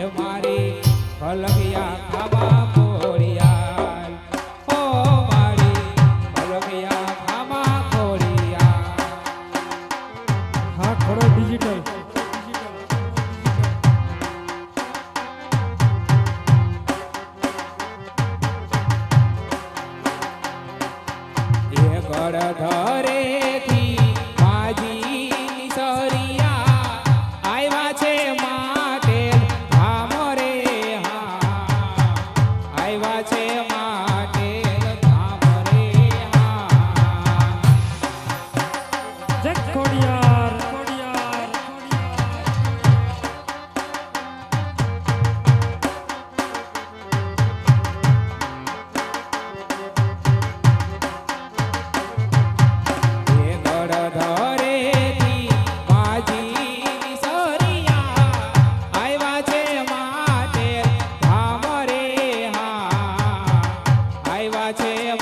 हमारी फलगिया खबर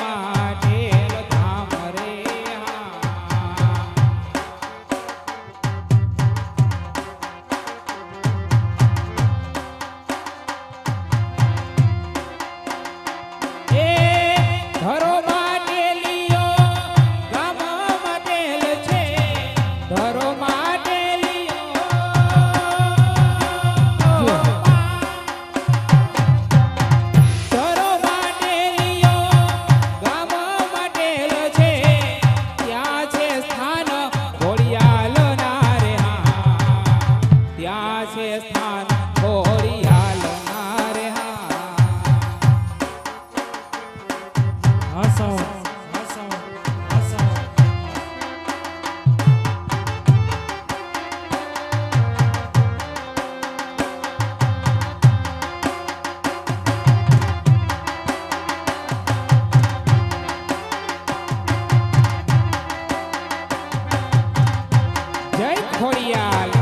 ಮಾವ Nacional.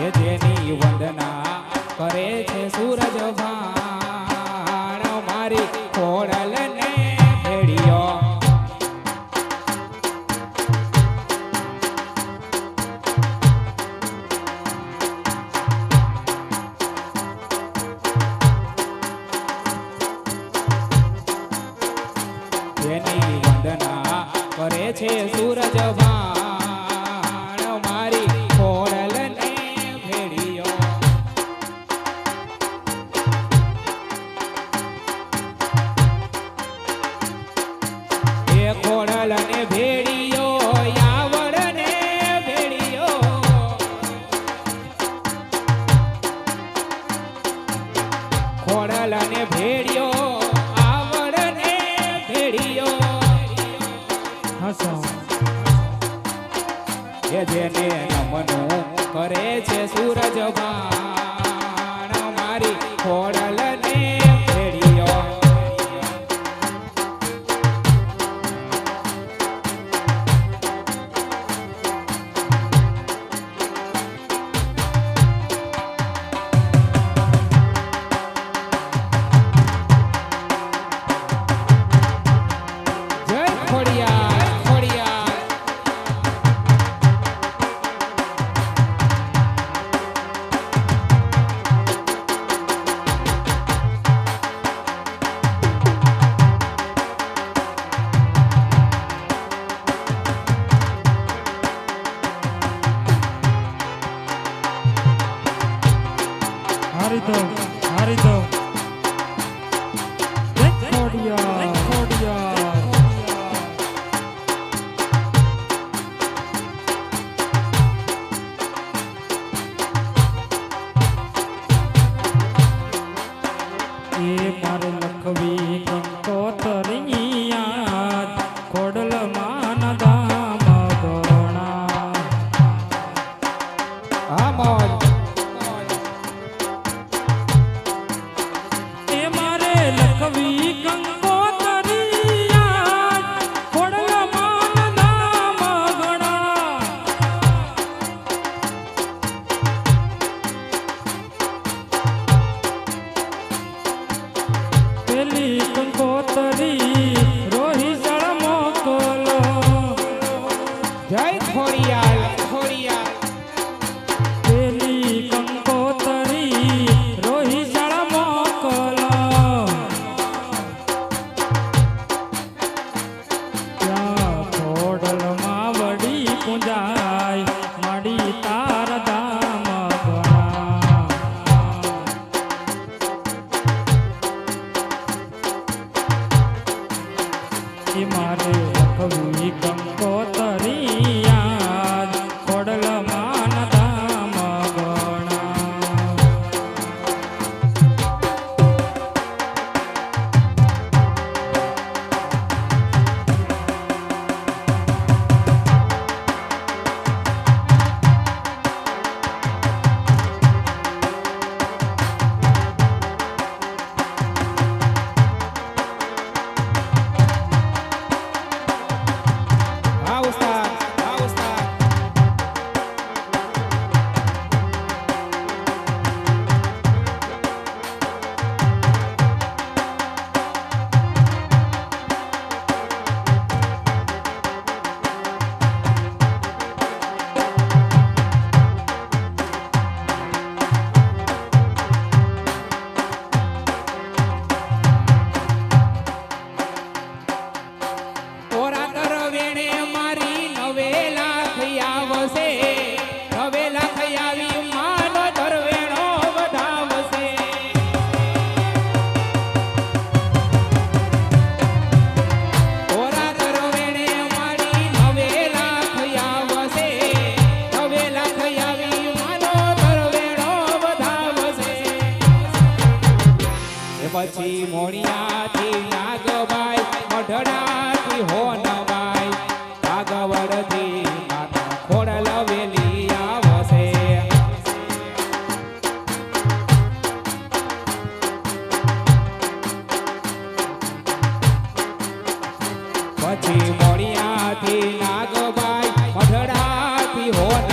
જેની વંદના કરે 哦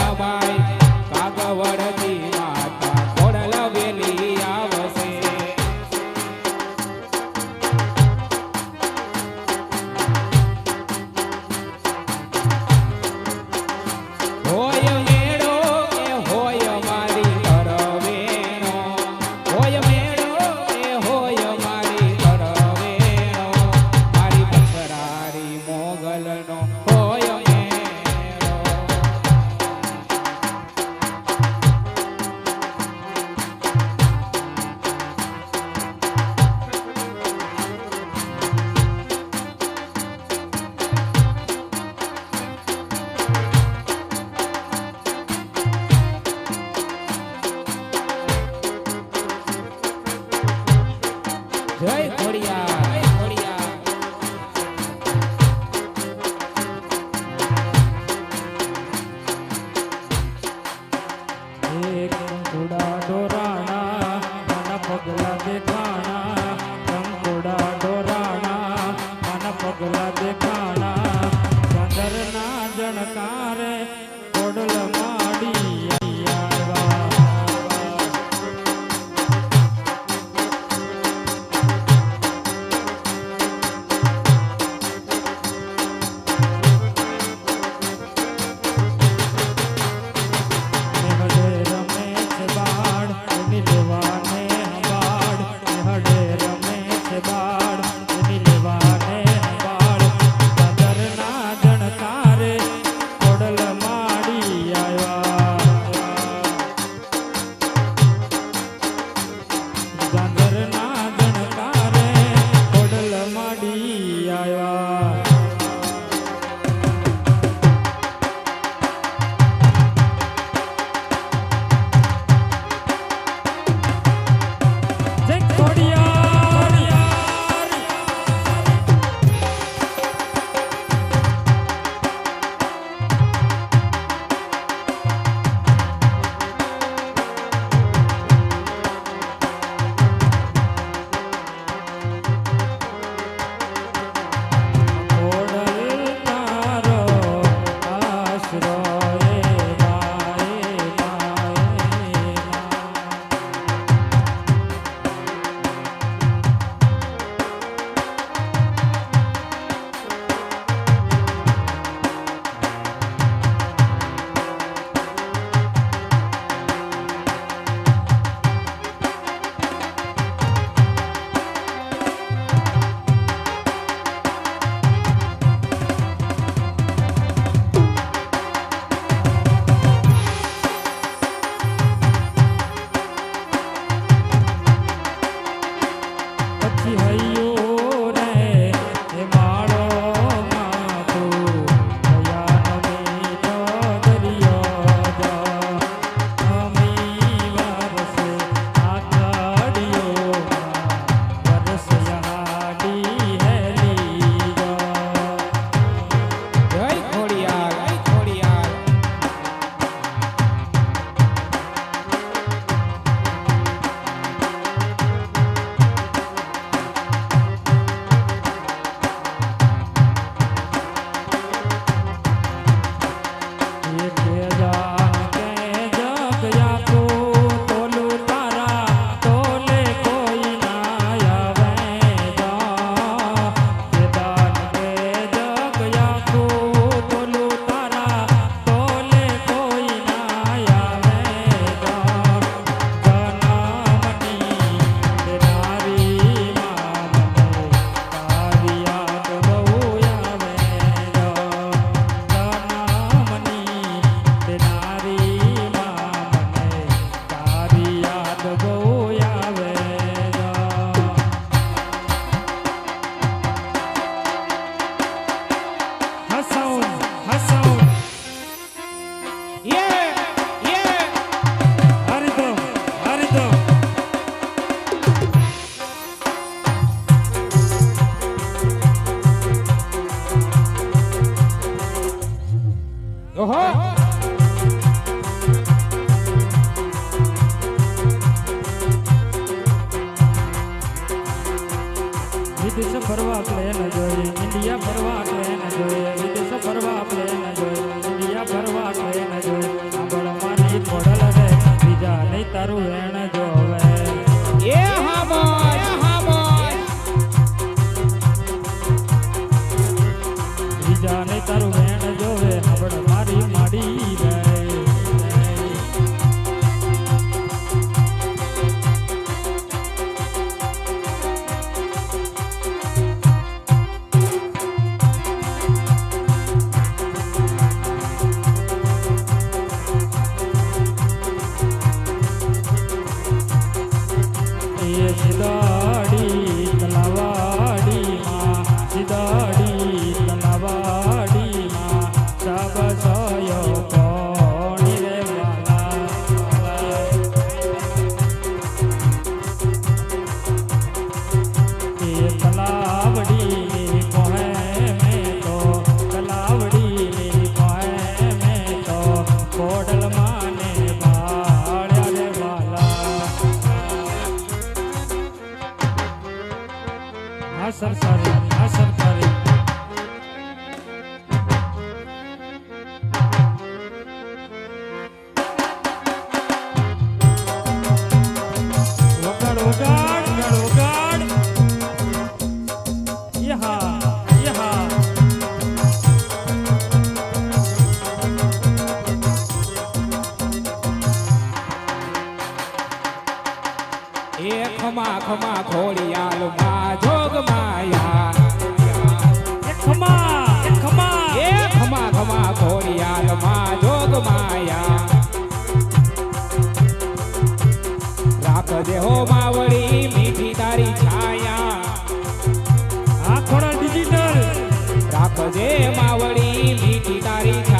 તારું વેણ હા સર સર. દેહો માવળી મીઠી તારી છાયા. આખોડા ડિજિટલ રાખજે માવળી મીઠી તારી છાયા.